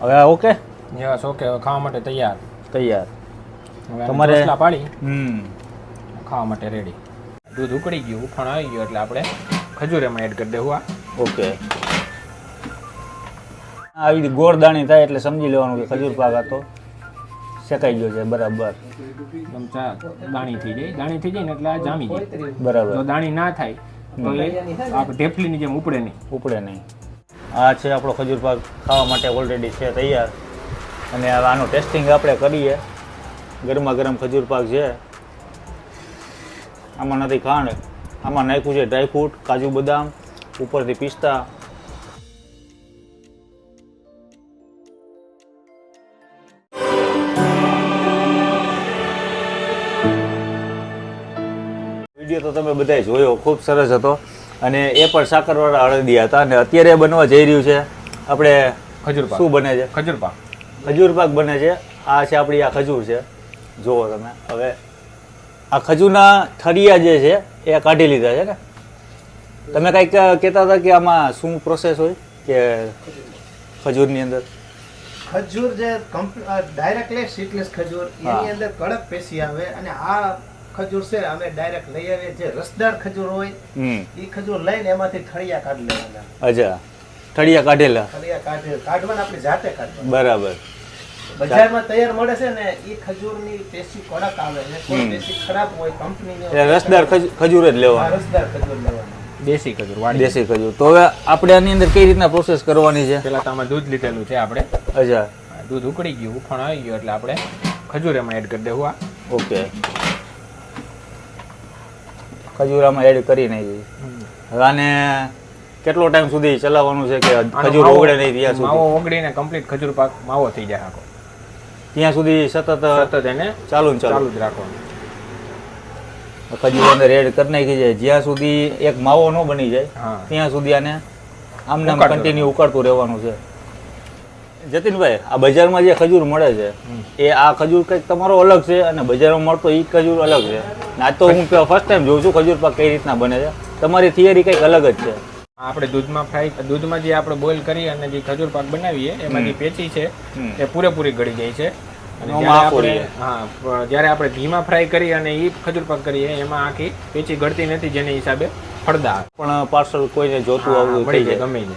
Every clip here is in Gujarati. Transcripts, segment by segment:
હવે ઓકે યસ ઓકે ખાવા માટે તૈયાર. તૈયાર. તમારે- પાડી. હમ. ખાવા માટે રેડી દૂધ ઉકળી ગયું ઉફાણ આવી ગયું એટલે આપણે ખજૂર એમાં એડ કરી દેવું આ ઓકે આવી રીતે ગોળ દાણી થાય એટલે સમજી લેવાનું કે ખજૂર પાક હતો. શેકાઈ ગયો છે બરાબર. ચમચા દાણી થઈ જાય. દાણી થઈ જાય ને એટલે આ જામી જાય બરાબર. જો દાણી ના થાય તો એ આપણે ઢેફલીની જેમ ઉપડે નહીં. ઉપડે નહીં. આ છે આપણો ખજૂર પાક ખાવા માટે ઓલરેડી છે તૈયાર. અને હવે આનું ટેસ્ટિંગ આપણે કરીએ. ગરમા ગરમ ખજૂર પાક છે. આમાં નથી ખાંડ. આમાં નાખ્યું છે ડ્રાયફ્રૂટ કાજુ બદામ, ઉપરથી પિસ્તા. વીડિયો તો તમે બધાએ જોયો, ખૂબ સરસ હતો. અને એ પણ સાકરવાળા હળદિયા હતા અને અત્યારે બનવા જઈ રહ્યું છે. આપણે ખજૂર શું બને છે? ખજૂર પાક. ખજૂર પાક બને છે. આ છે આપણી આ ખજૂર છે. જુઓ તમે. હવે આ ખજૂરના ઠળિયા જે છે એ કાઢી લીધા છે ને? તમે કંઈક કહેતા હતા કે આમાં શું પ્રોસેસ હોય કે ખજૂરની અંદર? ખજૂર જે ડાયરેક્ટલી સીટલેસ ખજૂર હા. એની અંદર કડક પેશી આવે અને આ ખજૂર છે અમે ડાયરેક્ટ લઈ આવીએ. જે રસદાર ખજૂર હોય એ ખજૂર લઈને એમાંથી થળિયા કાઢી લેવાના. અચ્છા. ઠળિયા કાઢેલા? થળિયા કાઢે કાઢવાના આપણે જાતે કાઢવા બરાબર. બજારમાં તૈયાર મળે છે ને એ ખજૂરની પેશી કડક આવે છે. કોઈ પેશી ખરાબ હોય કંપનીની રસદાર ખજૂર જ લેવા રસદાર ખજૂર લેવાના. દેશી ખજૂર વાડી. દેશી ખજૂર. તો હવે આપણે આની અંદર કઈ રીતના પ્રોસેસ કરવાની છે? પેલા તો આમાં દૂધ લીધેલું છે આપણે. અચ્છા. દૂધ ઉકળી ગયું ઉફાણ આવી ગયું એટલે આપણે ખજૂર એમાં એડ કરી દેવું આ ઓકે ખજૂરામાં એડ કરી નાખી. હવે આને કેટલો ટાઈમ સુધી ચલાવવાનું છે કે ખજૂર માવો- ઓગળે નહીં ત્યાં સુધી? માવો ઓગળીને કમ્પ્લીટ ખજૂર પાક માવો થઈ જાય આખો. ત્યાં સુધી સતત સતત એને ચાલુ ચાલુ. જ રાખવાનું. ખજૂર અંદર એડ કરી નાખી જાય જ્યાં સુધી એક માવો ન બની જાય ત્યાં સુધી આને આમ ઉકાળતું કન્ટિન્યુ ઉકાળતું રહેવાનું છે. જતીનભાઈ આ બજારમાં જે ખજૂર મળે છે એ આ ખજૂર કંઈક તમારો અલગ છે અને બજારમાં મળતો એ ખજૂર અલગ છે. આ તો હું ફર્સ્ટ ટાઈમ જોઉં છું ખજૂર પાક કઈ રીતના બને છે. તમારી થિયરી કંઈક અલગ જ છે. આપણે દૂધમાં ફ્રાય દૂધમાં જે આપણે બોઇલ કરી અને જે ખજૂર પાક બનાવીએ એમાં જે પેચી છે એ પૂરેપૂરી ગળી જાય છે. અને જ્યારે આપણે ઘીમાં ફ્રાય કરી અને એ ખજૂર પાક કરીએ એમાં આખી પેચી ગળતી નથી જેને હિસાબે ફળદા પણ પાર્સલ કોઈને જોતું હા, મળી જાય જાય. ગમે તે.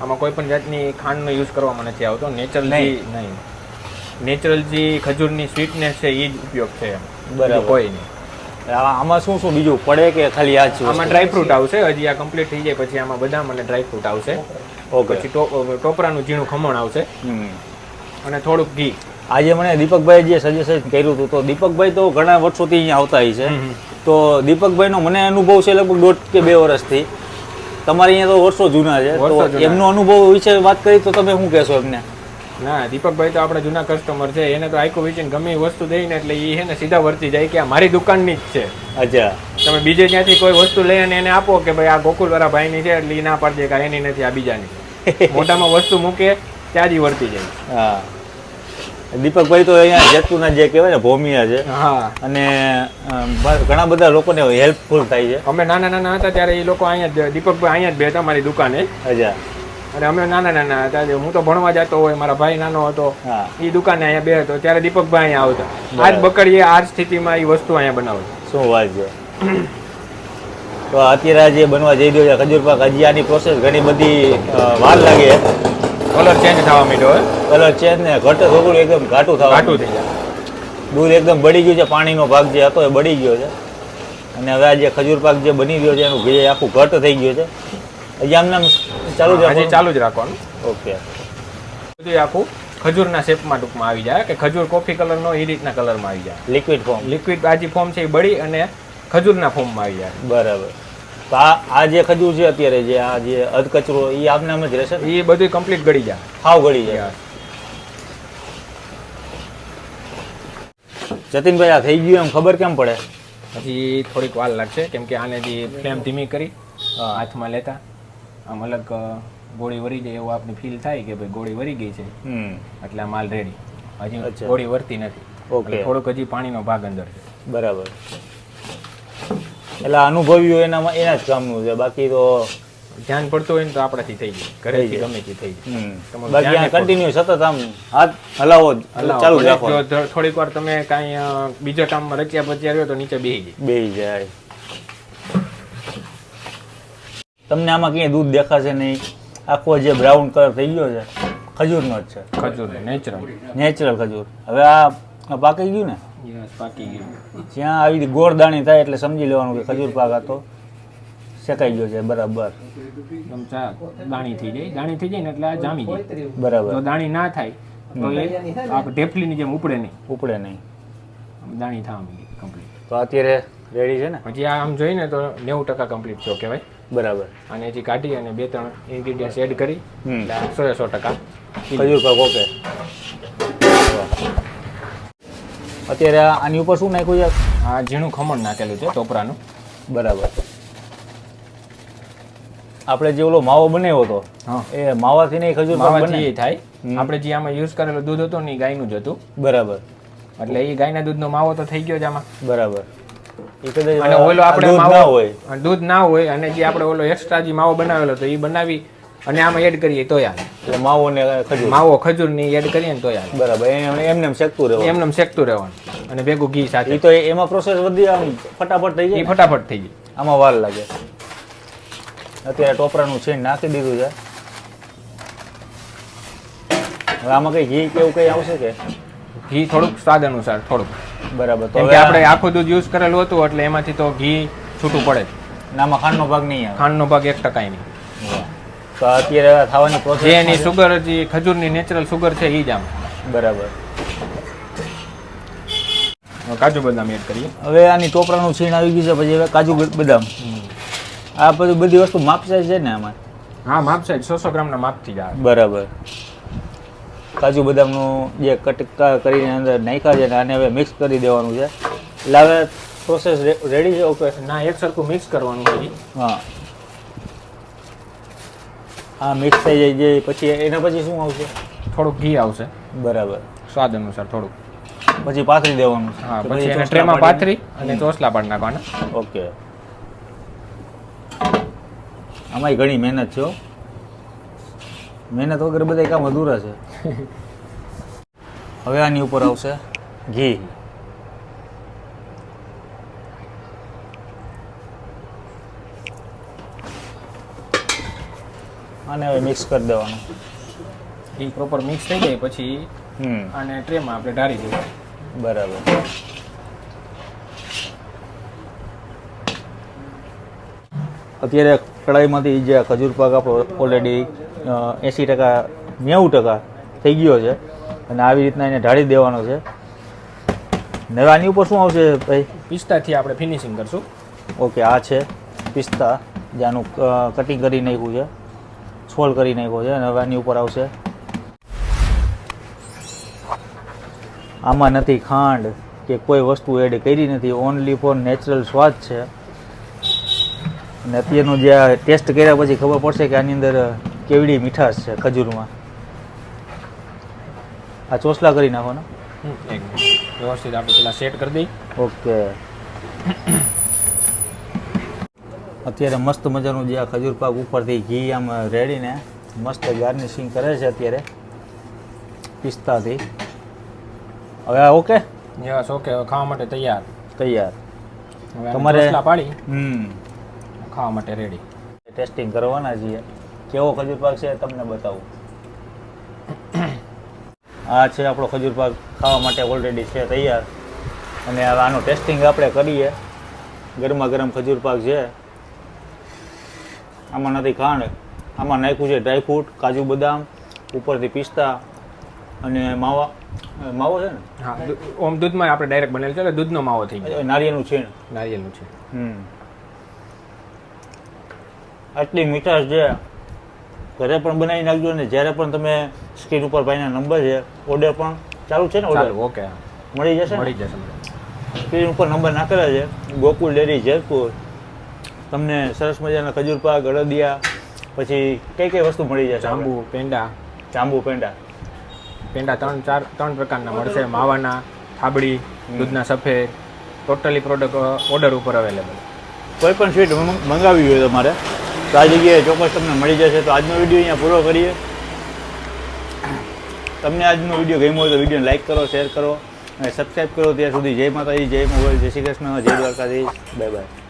આમાં કોઈ પણ જાતની ખાંડનો યુઝ કરવામાં નથી આવતો. નેચરલ નહીં. નેચરલ જે ખજૂરની સ્વીટનેસ છે એ જ ઉપયોગ છે બરાબર. કોઈ નહીં. આમાં શું શું બીજું પડે કે ખાલી આ જ આમાં ડ્રાય ફ્રૂટ આવશે. હજી આ કમ્પ્લીટ થઈ જાય. પછી આમાં બદામ અને ડ્રાય ફ્રૂટ આવશે. ઓકે પછી ટોપરાનું ઝીણું ખમણ આવશે. અને થોડુંક ઘી. આજે મને દીપકભાઈ જે સજેશન કર્યું હતું તો દીપકભાઈ તો ઘણા વર્ષોથી અહીંયા આવતા છે. તો દીપકભાઈનો મને અનુભવ છે લગભગ દોઢ કે બે વર્ષથી. તમારે અહીંયા તો વર્ષો જૂના છે તો એમનો અનુભવ વિશે વાત કરી તો તમે શું કહેશો એમને? ના દીપકભાઈ તો આપણા જૂના કસ્ટમર છે એને તો આખું વેચીને ગમે એ વસ્તુ દઈને એટલે એ છે ને સીધા વર્તી જાય કે આ મારી દુકાનની જ છે. અચ્છા. તમે બીજે ત્યાંથી કોઈ વસ્તુ લઈ અને એને આપો કે ભાઈ આ ગોકુલવાળા ભાઈની છે એટલે એ ના પાડી દે કે એની નથી આ બીજાની. મોઢામાં વસ્તુ મૂકે ત્યાં જ વર્તી જાય. હા. દીપકભાઈ તો અહીંયા જેતપુરના જે કહેવાય ને ભોમિયા છે. અને ઘણા બધા લોકોને હેલ્પફુલ થાય છે. અમે નાના નાના હતા ત્યારે એ લોકો અહીંયા દીપકભાઈ અહીંયા જ બેઠા મારી દુકાને. અચ્છા. અને અમે નાના નાના હતા હું તો ભણવા જતો હોય મારા ભાઈ નાનો હતો એ દુકાને અહીંયા બે હતો ત્યારે દીપકભાઈ અહીંયા આવતા. આજ બકડીએ આ સ્થિતિમાં એ વસ્તુ અહીંયા બનાવે. શું વાત છે. તો અત્યારે જે બનવા જઈ રહ્યો છે ખજૂર પાક હજી આની પ્રોસેસ ઘણી બધી વાર લાગે. કલર ચેન્જ થવા માંડ્યો હોય કલર ચેન્જ ને ઘટ થોડું એકદમ ઘાટું થવા ઘાટું થઈ જાય. દૂધ એકદમ બળી ગયું છે પાણીનો ભાગ જે હતો એ બળી ગયો છે. અને હવે આ જે ખજૂર પાક જે બની ગયો છે એનું ઘી આખું ઘટ થઈ ગયું છે. હજી આમ નામ ચાલુ જ? ચાલુ જ રાખવાનું. ઓકે. બધું આખું ખજૂરના શેપમાં ટૂંકમાં આવી જાય કે ખજૂર કોફી કલરનો એ રીતના કલરમાં આવી જાય. લિક્વિડ ફોર્મ લિક્વિડ આજી ફોર્મ છે એ બળી અને ખજૂરના ફોર્મમાં આવી જાય. બરાબર. તો આ આ જે ખજૂર છે અત્યારે જે આ જે અધ કચરો એ આમ જ રહેશે એ બધું કમ્પ્લીટ ગળી જાય. હાવ ગળી જાય. જતીનભાઈ આ થઈ ગયું એમ ખબર કેમ પડે? હજી થોડીક વાર લાગશે કેમ કે આને જે ફ્લેમ ધીમી કરી હાથમાં લેતા આમ અલગ ગોળી વરી જાય એવું આપણે ફીલ થાય કે ભાઈ ગોળી વરી ગઈ છે. એટલે આ માલ રેડી હજી ગોળી વરતી નથી. ઓકે. થોડુંક થોડોક હજી પાણીનો ભાગ અંદર છે. બરાબર. એટલે અનુભવ્યું એનામાં એના જ કામનું છે. બાકી તો ધ્યાન પડતું હોય ને તો આપણાથી થઈ જાય. ઘરેથી ગમે તે થઈ જાય. બાકી આ કન્ટિન્યુ સતત આમ હાથ હલાવો ચાલુ રાખો થોડીક વાર તમે કાંઈ બીજા કામમાં રચ્યા પચ્યા રહ્યો તો નીચે બેહી જાય. બેહી જાય. તમને આમાં ક્યાંય દૂધ દેખાશે નહીં. આખો જે બ્રાઉન કલર થઈ ગયો છે ખજૂરનો જ છે. ખજૂર નેચરલ નેચરલ ખજૂર. હવે આ પાકી ગયું ને? પાકી ગયું. જ્યાં આવી રીતે ગોળ દાણી થાય એટલે સમજી લેવાનું કે ખજૂર પાક આ તો શેકાઈ ગયો છે બરાબર. દાણી થઈ જાય. દાણી થઈ જાય ને એટલે આ જામી જાય. બરાબર. જો દાણી ના થાય તો એ આ ઢેફલીની જેમ ઉપડે નહીં. ઉપડે નહીં. દાણી થવા માંડી કમ્પ્લીટ તો અત્યારે રેડી છે ને? હજી આ આમ જોઈએ ને તો નેવું ટકા કમ્પ્લીટ થયો કહેવાય. બરાબર. અને હજી કાઢી અને બે ત્રણ ઇન્ગ્રીડિયન્ટ એડ કરી. એટલે સો એ સો ટકા. ખજૂર પાક ઓકે. અત્યારે આની ઉપર શું નાખ્યું છે? આ ઝીણું ખમણ નાખેલું છે ટોપરાનું બરાબર. આપણે જે ઓલો માવો બનાવ્યો હતો હા. એ માવાથી નહીં ખજૂર માવાથી એ થાય. આપણે જે આમાં યુઝ કરેલું દૂધ હતું ને એ ગાયનું જ હતું. બરાબર. એટલે એ ગાયના દૂધનો માવો તો થઈ ગયો જ આમાં. બરાબર. અને ઓલો આપણે માવો હોય. દૂધ ના હોય અને જે આપણે ઓલો એક્સ્ટ્રા જે માવો બનાવેલો તો એ બનાવી અને આમાં એડ કરીએ તો યાર એટલે માવો ને ખજૂર. માવો ખજૂરની એડ કરીએ ને તોય યાર બરાબર એમને એમ શેકતું રહેવાનું. એમને શેકતું રહેવાનું. અને ભેગું ઘી સાથે. એ તો એમાં પ્રોસેસ વધી આમ ફટાફટ થઈ જાય ફટાફટ થઈ જાય. આમાં વાર લાગે. અત્યારે ટોપરાનું છે નાખી દીધું છે. હવે આમાં કઈ ઘી કેવું કઈ આવશે કે? ઘી થોડુંક સ્વાદ અનુસાર થોડુંક. બરાબર તો હવે કે આપણે આખું દૂધ યુઝ કરેલું હતું એટલે એમાંથી તો ઘી છૂટું પડે. આમાં ખાંડનો ભાગ નહીં આવે. ખાંડનો ભાગ એક ટકાય નહીં. તો અત્યારે થવાની પ્રોસેસ જે એની સુગર જે ખજૂરની નેચરલ સુગર છે એ જ આમ. બરાબર. કાજુ બદામ એડ કરીએ. હવે આની ટોપરાનું છીણ આવી ગયું છે પછી હવે કાજુ બદામ. આ બધું બધી વસ્તુ માપસાઈ છે ને આમાં? હા માપ સાઈડ સો સો ગ્રામના માપથી જ આવે. બરાબર. કાજુ બદામનું જે કટકા કરીને અંદર નાખ્યા છે ને આને હવે મિક્સ કરી દેવાનું છે. એટલે હવે પ્રોસેસ રેડી છે ઓકે? ના એક સરખું મિક્સ કરવાનું છે હા. હા મિક્સ થઈ જાય જે પછી એના પછી શું આવશે? થોડુંક ઘી આવશે. બરાબર. સ્વાદ અનુસાર થોડુંક. પછી પાથરી દેવાનું. હા પછી એને ટ્રેમાં પાથરી અને ચોસલા પાડી નાખવાના. ઓકે. આમાંય ઘણી મહેનત છે મહેનત વગર બધા કામ અધૂરા છે. હવે આની ઉપર આવશે ઘી. આને હવે મિક્સ કરી દેવાનું. એ પ્રોપર મિક્સ થઈ જાય પછી હમ. આને ટ્રેમાં આપણે ઢાળી દઈએ બરાબર. અત્યારે કઢાઈમાંથી જે ખજૂર પાક આપણો ઓલરેડી એંસી ટકા નેવું ટકા થઈ ગયો છે અને આવી રીતના એને ઢાળી દેવાનો છે. હવે આની ઉપર શું આવશે ભાઈ? પિસ્તાથી આપણે ફિનિશિંગ કરશું. ઓકે આ છે પિસ્તા જે આનું કટિંગ કરી નાખ્યું છે. છોલ કરી નાખ્યો છે અને હવે આની ઉપર આવશે. આમાં નથી ખાંડ કે કોઈ વસ્તુ એડ કરી નથી ઓનલી ફોર નેચરલ સ્વાદ છે. અને અત્યારનું જે આ ટેસ્ટ કર્યા પછી ખબર પડશે કે આની અંદર કેવડી મીઠાશ છે ખજૂરમાં. આ ચોસલા કરી નાખો ને. વ્યવસ્થિત આપણે પેલા સેટ કરી દઈએ ઓકે અત્યારે મસ્ત મજાનું જે આ ખજૂર પાક ઉપરથી ઘી આમ રેડીને મસ્ત ગાર્નિશિંગ કરે છે અત્યારે પિસ્તાથી. હવે આ ઓકે યસ ઓકે ખાવા માટે તૈયાર. તૈયાર. તમારે- પાડી. હમ. ખાવા માટે રેડી ટેસ્ટિંગ કરવાના છીએ. કેવો ખજૂર પાક છે તમને બતાવું. આ છે આપણો ખજૂર પાક. ખાવા માટે ઓલરેડી છે તૈયાર. અને આનું ટેસ્ટિંગ આપણે કરીએ. ગરમા ગરમ ખજૂર પાક છે. આમાં નથી ખાંડ આમાં નાખ્યું છે ડ્રાયફ્રૂટ કાજુ બદામ ઉપરથી પિસ્તા અને માવા. માવો છે ને? હા ઓમ દૂધમાં આપણે ડાયરેક્ટ બનેલું છે એટલે દૂધનો માવો થઈ ગયો. નારિયેળનું છે નારિયેળનું છે હમ. આટલી મીઠાશ છે ઘરે પણ બનાવી નાખજો ને જ્યારે પણ તમે સ્ક્રીન ઉપર ભાઈના નંબર છે ઓર્ડર પણ ચાલુ છે ને ઓર્ડર ઓકે મળી જશે મળી જશે સ્ક્રીન ઉપર નંબર નાખેલા છે ગોકુલ ડેરી જેતપુર. તમને સરસ મજાના ખજૂર પાક અડદિયા પછી કઈ કઈ વસ્તુ મળી જશે જાંબુ પેંડા. જાંબુ પેંડા. પેંડા ત્રણ ચાર ત્રણ પ્રકારના મળશે. માવાના થાબડી દૂધના સફેદ. ટોટલી પ્રોડક્ટ ઓર્ડર ઉપર અવેલેબલ કોઈ પણ સ્વીટ મંગાવી હોય તમારે તો આ જગ્યાએ ચોક્કસ તમને મળી જશે. તો આજનો વીડિયો અહીંયા પૂરો કરીએ. તમને આજનો વીડિયો ગમ્યો હોય તો વિડીયોને લાઈક કરો શેર કરો અને સબસ્ક્રાઈબ કરો. ત્યાં સુધી જય માતાજી જય મોગલ જય શ્રી કૃષ્ણ જય દ્વારકાધીશ. Bye bye